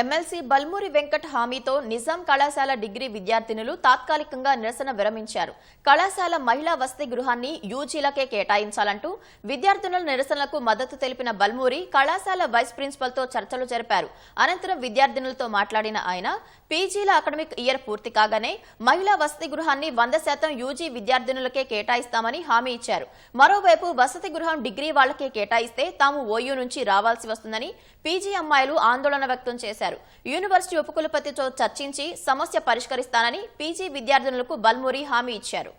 MLC Balmuri Venkat హామీతో నిజాం కళాశాల degree విద్యార్థినులు తాత్కాలికంగా నిరసన విరమించారు. కళాశాల మహిళా వసతి గృహాన్ని యూజీలకే కేటాయించాలంటూ విద్యార్థినుల నిరసనలకు మద్దతు తెలిపిన బల్మూరి కళాశాల వైస్ ప్రిన్సిపల్తో చర్చలు జరిపారు. అనంతరం విద్యార్థినులతో మాట్లాడిన ఆయన పీజీల అకాడమిక్ ఇయర్ పూర్తి కాగానే మహిళా వసతి గృహాన్ని వంద శాతం యూజీ విద్యార్థినులకే కేటాయిస్తామని హామీ ఇచ్చారు. మరోవైపు వసతి గృహం డిగ్రీ వాళ్ళకే కేటాయిస్తే తాము ఓయూ నుంచి రావాల్సి వస్తుందని పీజీ అమ్మాయిలు ఆందోళన వ్యక్తం చేశారు. యూనివర్సిటీ ఉపకులపతితో చర్చించి సమస్య పరిష్కరిస్తానని పీజీ విద్యార్థినులకు బల్మూరి హామీ ఇచ్చారు.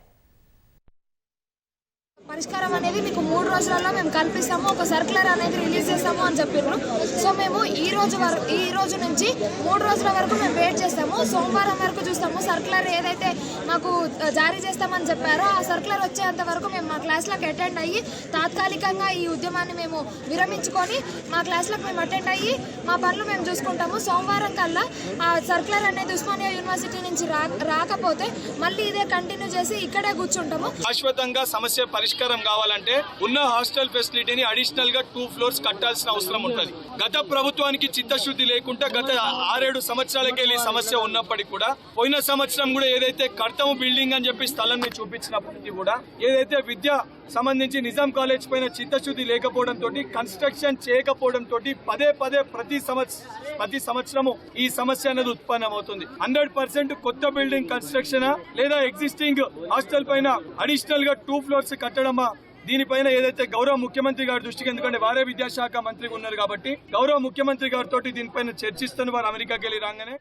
పరిష్కారం అనేది మీకు మూడు రోజులలో మేము కల్పిస్తాము ఒక సర్కులర్ అనేది రిలీజ్ చేస్తాము అని చెప్పారు సో మేము ఈ రోజు వరకు ఈ రోజు నుంచి మూడు రోజుల వరకు మేము వెయిట్ చేస్తాము. సోమవారం వరకు చూస్తాము. సర్కులర్ ఏదైతే మాకు జారీ చేస్తామని చెప్పారో ఆ సర్కులర్ వచ్చేంత వరకు మేము మా క్లాస్లకు అటెండ్ అయ్యి తాత్కాలికంగా ఈ ఉద్యమాన్ని మేము విరమించుకొని మా క్లాస్లకు మేము అటెండ్ అయ్యి మా పనులు మేము చూసుకుంటాము. సోమవారం కల్లా ఆ సర్క్యులర్ అనేది ఉస్మానియా యూనివర్సిటీ నుంచి రాకపోతే మళ్ళీ ఇదే కంటిన్యూ చేసి ఇక్కడే కూర్చుంటాము. శాశ్వతంగా సమస్య పరిష్కారం కావాలంటే ఉన్న హాస్టల్ ఫెసిలిటీని అడిషనల్గా టూ ఫ్లోర్స్ కట్టాల్సిన అవసరం ఉంటుంది. గత ప్రభుత్వానికి చిత్తశుద్ధి లేకుండా గత ఆరేడు సంవత్సరాలకెళ్ళి ఈ సమస్య ఉన్నప్పటికీ కూడా పోయిన సంవత్సరం కూడా ఏదైతే కడతాము బిల్డింగ్ అని చెప్పి స్థలం చూపించినప్పటికీ కూడా ఏదైతే విద్య సంబంధించి నిజాం కాలేజ్ పైన చిత్తశుద్ధి లేకపోవడం తోటి కన్స్ట్రక్షన్ చేయకపోవడం తోటి పదే పదే ప్రతి సంవత్సరం ప్రతి సంవత్సరము ఈ సమస్య అనేది ఉత్పన్నమవుతుంది. హండ్రెడ్ పర్సెంట్ కొత్త బిల్డింగ్ కన్స్ట్రక్షన్ లేదా ఎగ్జిస్టింగ్ హాస్టల్ పైన అడిషనల్గా టూ ఫ్లోర్స్ కట్టడమా? దీనిపైన ఏదైతే గౌరవ ముఖ్యమంత్రి గారి దృష్టికి ఎందుకంటే వారే విద్యాశాఖ మంత్రిగా ఉన్నారు కాబట్టి గౌరవ ముఖ్యమంత్రి గారితో దీనిపైన చర్చిస్తున్న వారు అమెరికాకి వెళ్ళి రాగానే.